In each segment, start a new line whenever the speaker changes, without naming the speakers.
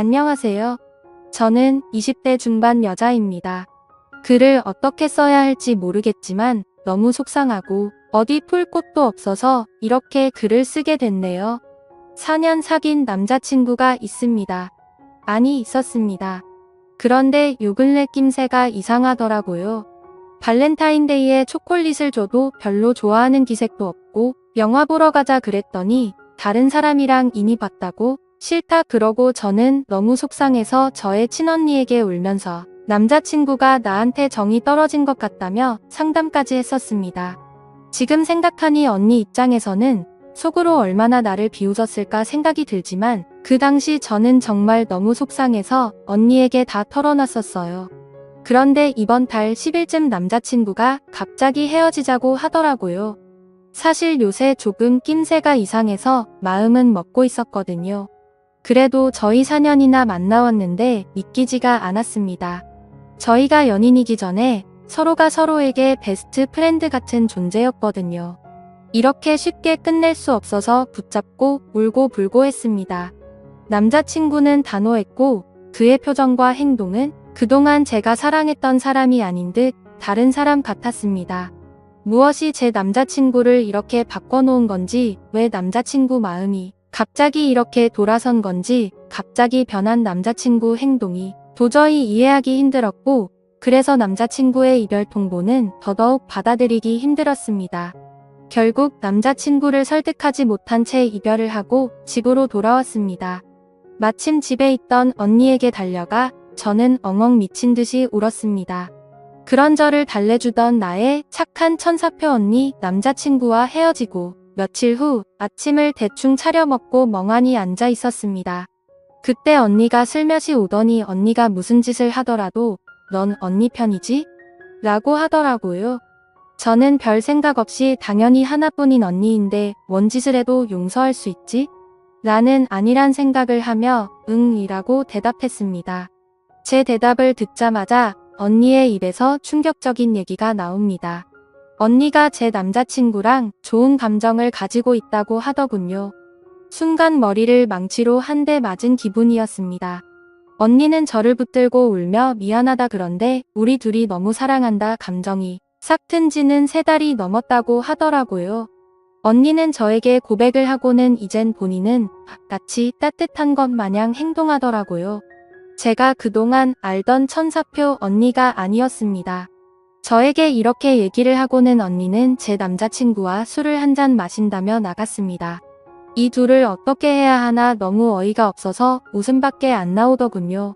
안녕하세요. 저는 20대 중반 여자입니다. 글을 어떻게 써야 할지 모르겠지만 너무 속상하고 어디 풀 곳도 없어서 이렇게 글을 쓰게 됐네요. 4년 사귄 남자친구가 있습니다. 아니, 있었습니다. 그런데 요 근래 낌새가 이상하더라고요. 발렌타인데이에 초콜릿을 줘도 별로 좋아하는 기색도 없고 영화 보러 가자 그랬더니 다른 사람이랑 이미 봤다고 싫다 그러고 저는 너무 속상해서 저의 친언니에게 울면서 남자친구가 나한테 정이 떨어진 것 같다며 상담까지 했었습니다. 지금 생각하니 언니 입장에서는 속으로 얼마나 나를 비웃었을까 생각이 들지만 그 당시 저는 정말 너무 속상해서 언니에게 다 털어놨었어요. 그런데 이번 달 10일쯤 남자친구가 갑자기 헤어지자고 하더라고요. 사실 요새 조금 낌새가 이상해서 마음은 먹고 있었거든요. 그래도 저희 4년이나 만나왔는데 믿기지가 않았습니다. 저희가 연인이기 전에 서로가 서로에게 베스트 프렌드 같은 존재였거든요. 이렇게 쉽게 끝낼 수 없어서 붙잡고 울고 불고 했습니다. 남자친구는 단호했고 그의 표정과 행동은 그동안 제가 사랑했던 사람이 아닌 듯 다른 사람 같았습니다. 무엇이 제 남자친구를 이렇게 바꿔놓은 건지, 왜 남자친구 마음이 갑자기 이렇게 돌아선 건지, 갑자기 변한 남자친구 행동이 도저히 이해하기 힘들었고, 그래서 남자친구의 이별 통보는 더더욱 받아들이기 힘들었습니다. 결국 남자친구를 설득하지 못한 채 이별을 하고 집으로 돌아왔습니다. 마침 집에 있던 언니에게 달려가 저는 엉엉 미친 듯이 울었습니다. 그런 저를 달래주던 나의 착한 천사표 언니 남자친구와 헤어지고 며칠 후 아침을 대충 차려 먹고 멍하니 앉아 있었습니다. 그때 언니가 슬며시 오더니 언니가 무슨 짓을 하더라도 넌 언니 편이지? 라고 하더라고요. 저는 별 생각 없이 당연히 하나뿐인 언니인데 뭔 짓을 해도 용서할 수 있지? 라는 아니란 생각을 하며 응 이라고 대답했습니다. 제 대답을 듣자마자 언니의 입에서 충격적인 얘기가 나옵니다. 언니가 제 남자친구랑 좋은 감정을 가지고 있다고 하더군요. 순간 머리를 망치로 한 대 맞은 기분이었습니다. 언니는 저를 붙들고 울며 미안하다 그런데 우리 둘이 너무 사랑한다 감정이 싹 튼 지는 세 달이 넘었다고 하더라고요. 언니는 저에게 고백을 하고는 이젠 본인은 마치 따뜻한 것 마냥 행동하더라고요. 제가 그동안 알던 천사표 언니가 아니었습니다. 저에게 이렇게 얘기를 하고는 언니는 제 남자친구와 술을 한 잔 마신다며 나갔습니다. 이 둘을 어떻게 해야 하나 너무 어이가 없어서 웃음밖에 안 나오더군요.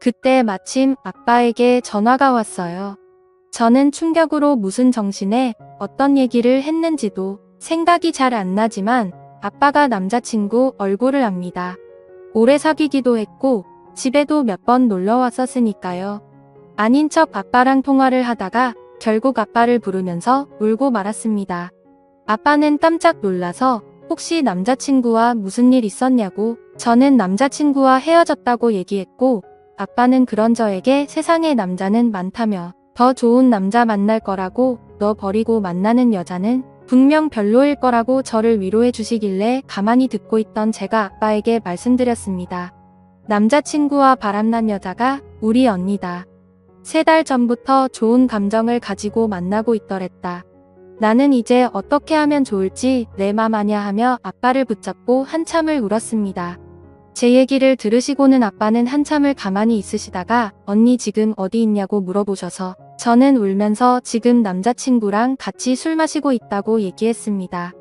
그때 마침 아빠에게 전화가 왔어요. 저는 충격으로 무슨 정신에 어떤 얘기를 했는지도 생각이 잘 안 나지만 아빠가 남자친구 얼굴을 압니다. 오래 사귀기도 했고 집에도 몇 번 놀러 왔었으니까요. 아닌 척 아빠랑 통화를 하다가 결국 아빠를 부르면서 울고 말았습니다. 아빠는 깜짝 놀라서 혹시 남자친구와 무슨 일 있었냐고 저는 남자친구와 헤어졌다고 얘기했고 아빠는 그런 저에게 세상에 남자는 많다며 더 좋은 남자 만날 거라고 너 버리고 만나는 여자는 분명 별로일 거라고 저를 위로해 주시길래 가만히 듣고 있던 제가 아빠에게 말씀드렸습니다. 남자친구와 바람난 여자가 우리 언니다. 세 달 전부터 좋은 감정을 가지고 만나고 있더랬다. 나는 이제 어떻게 하면 좋을지 내 맘 아냐 하며 아빠를 붙잡고 한참을 울었습니다. 제 얘기를 들으시고는 아빠는 한참을 가만히 있으시다가 언니 지금 어디 있냐고 물어보셔서 저는 울면서 지금 남자친구랑 같이 술 마시고 있다고 얘기했습니다.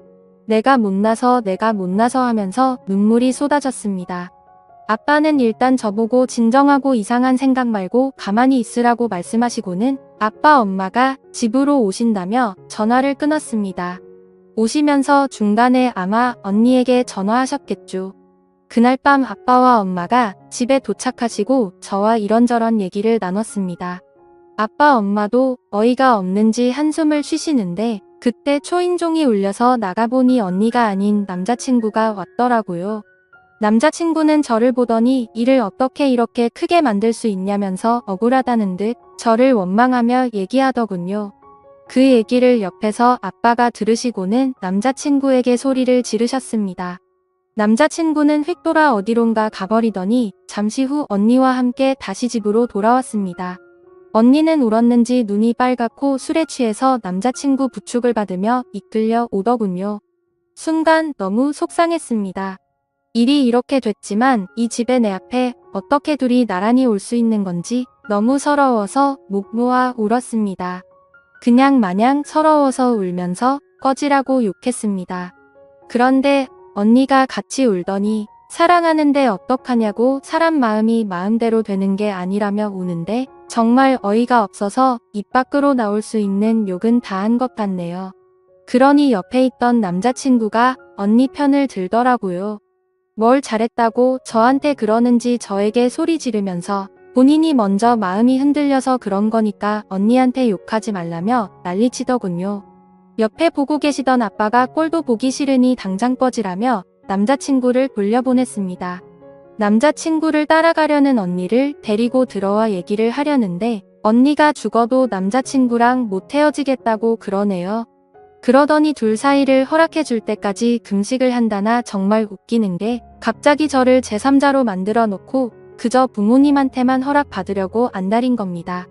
내가 못나서 내가 못나서 하면서 눈물이 쏟아졌습니다. 아빠는 일단 저보고 진정하고 이상한 생각 말고 가만히 있으라고 말씀하시고는 아빠 엄마가 집으로 오신다며 전화를 끊었습니다. 오시면서 중간에 아마 언니에게 전화하셨겠죠. 그날 밤 아빠와 엄마가 집에 도착하시고 저와 이런저런 얘기를 나눴습니다. 아빠 엄마도 어이가 없는지 한숨을 쉬시는데 그때 초인종이 울려서 나가보니 언니가 아닌 남자친구가 왔더라고요. 남자친구는 저를 보더니 일을 어떻게 이렇게 크게 만들 수 있냐면서 억울하다는 듯 저를 원망하며 얘기하더군요. 그 얘기를 옆에서 아빠가 들으시고는 남자친구에게 소리를 지르셨습니다. 남자친구는 휙 돌아 어디론가 가버리더니 잠시 후 언니와 함께 다시 집으로 돌아왔습니다. 언니는 울었는지 눈이 빨갛고 술에 취해서 남자친구 부축을 받으며 이끌려 오더군요. 순간 너무 속상했습니다. 일이 이렇게 됐지만 이 집에 내 앞에 어떻게 둘이 나란히 올 수 있는 건지 너무 서러워서 목 모아 울었습니다. 그냥 마냥 서러워서 울면서 꺼지라고 욕했습니다. 그런데 언니가 같이 울더니 사랑하는데 어떡하냐고 사람 마음이 마음대로 되는 게 아니라며 우는데 정말 어이가 없어서 입 밖으로 나올 수 있는 욕은 다 한 것 같네요. 그러니 옆에 있던 남자친구가 언니 편을 들더라고요. 뭘 잘했다고 저한테 그러는지 저에게 소리 지르면서 본인이 먼저 마음이 흔들려서 그런 거니까 언니한테 욕하지 말라며 난리치더군요. 옆에 보고 계시던 아빠가 꼴도 보기 싫으니 당장 꺼지라며 남자친구를 돌려보냈습니다. 남자친구를 따라가려는 언니를 데리고 들어와 얘기를 하려는데 언니가 죽어도 남자친구랑 못 헤어지겠다고 그러네요. 그러더니 둘 사이를 허락해 줄 때까지 금식을 한다나 정말 웃기는 게 갑자기 저를 제3자로 만들어 놓고 그저 부모님한테만 허락받으려고 안달인 겁니다.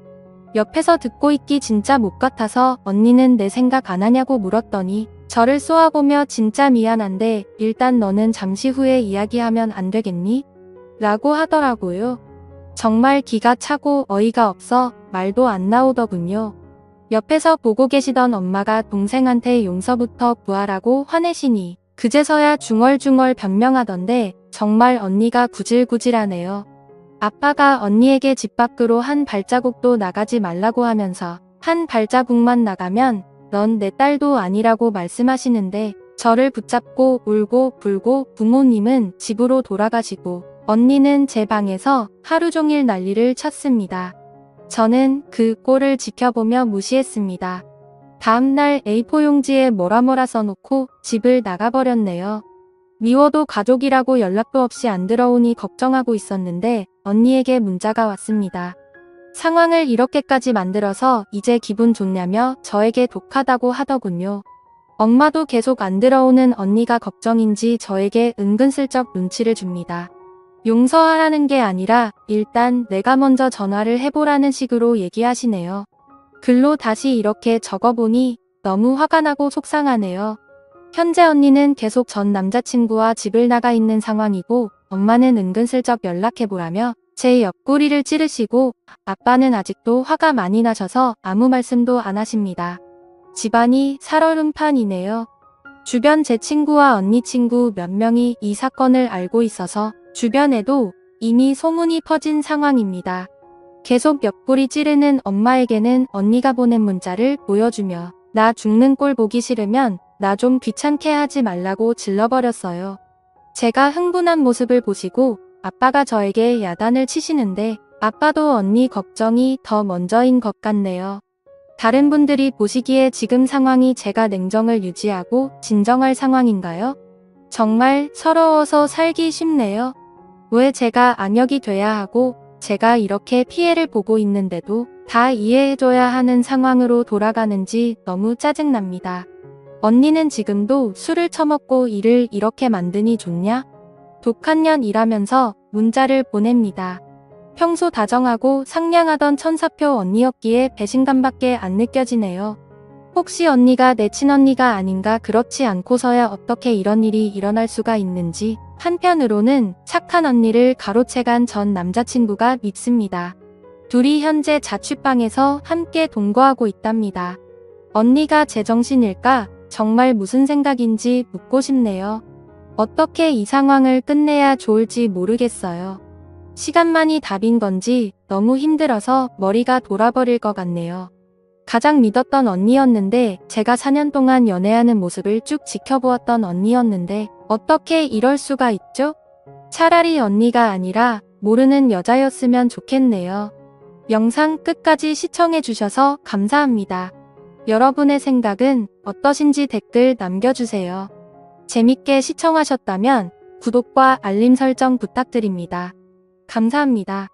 옆에서 듣고 있기 진짜 못 같아서 언니는 내 생각 안 하냐고 물었더니 저를 쏘아보며 진짜 미안한데 일단 너는 잠시 후에 이야기하면 안 되겠니? 라고 하더라고요. 정말 기가 차고 어이가 없어 말도 안 나오더군요. 옆에서 보고 계시던 엄마가 동생한테 용서부터 구하라고 화내시니 그제서야 중얼중얼 변명하던데 정말 언니가 구질구질하네요. 아빠가 언니에게 집 밖으로 한 발자국도 나가지 말라고 하면서 한 발자국만 나가면 넌 내 딸도 아니라고 말씀하시는데 저를 붙잡고 울고 불고 부모님은 집으로 돌아가시고 언니는 제 방에서 하루 종일 난리를 쳤습니다. 저는 그 꼴을 지켜보며 무시했습니다. 다음날 A4 용지에 뭐라 뭐라 써놓고 집을 나가버렸네요. 미워도 가족이라고 연락도 없이 안 들어오니 걱정하고 있었는데 언니에게 문자가 왔습니다. 상황을 이렇게까지 만들어서 이제 기분 좋냐며 저에게 독하다고 하더군요. 엄마도 계속 안 들어오는 언니가 걱정인지 저에게 은근슬쩍 눈치를 줍니다. 용서하라는 게 아니라 일단 내가 먼저 전화를 해보라는 식으로 얘기하시네요. 글로 다시 이렇게 적어보니 너무 화가 나고 속상하네요. 현재 언니는 계속 전 남자친구와 집을 나가 있는 상황이고 엄마는 은근슬쩍 연락해보라며 제 옆구리를 찌르시고 아빠는 아직도 화가 많이 나셔서 아무 말씀도 안 하십니다. 집안이 살얼음판이네요. 주변 제 친구와 언니 친구 몇 명이 이 사건을 알고 있어서 주변에도 이미 소문이 퍼진 상황입니다. 계속 옆구리 찌르는 엄마에게는 언니가 보낸 문자를 보여주며 나 죽는 꼴 보기 싫으면 나 좀 귀찮게 하지 말라고 질러버렸어요. 제가 흥분한 모습을 보시고 아빠가 저에게 야단을 치시는데 아빠도 언니 걱정이 더 먼저인 것 같네요. 다른 분들이 보시기에 지금 상황이 제가 냉정을 유지하고 진정할 상황인가요? 정말 서러워서 살기 쉽네요. 왜 제가 악역이 돼야 하고 제가 이렇게 피해를 보고 있는데도 다 이해해줘야 하는 상황으로 돌아가는지 너무 짜증납니다. 언니는 지금도 술을 처먹고 일을 이렇게 만드니 좋냐? 독한 년 일하면서 문자를 보냅니다. 평소 다정하고 상냥하던 천사표 언니였기에 배신감밖에 안 느껴지네요. 혹시 언니가 내 친언니가 아닌가 그렇지 않고서야 어떻게 이런 일이 일어날 수가 있는지 한편으로는 착한 언니를 가로채간 전 남자친구가 믿습니다. 둘이 현재 자취방에서 함께 동거하고 있답니다. 언니가 제정신일까 정말 무슨 생각인지 묻고 싶네요. 어떻게 이 상황을 끝내야 좋을지 모르겠어요. 시간만이 답인 건지 너무 힘들어서 머리가 돌아버릴 것 같네요. 가장 믿었던 언니였는데 제가 4년 동안 연애하는 모습을 쭉 지켜보았던 언니였는데 어떻게 이럴 수가 있죠? 차라리 언니가 아니라 모르는 여자였으면 좋겠네요. 영상 끝까지 시청해주셔서 감사합니다. 여러분의 생각은 어떠신지 댓글 남겨주세요. 재밌게 시청하셨다면 구독과 알림 설정 부탁드립니다. 감사합니다.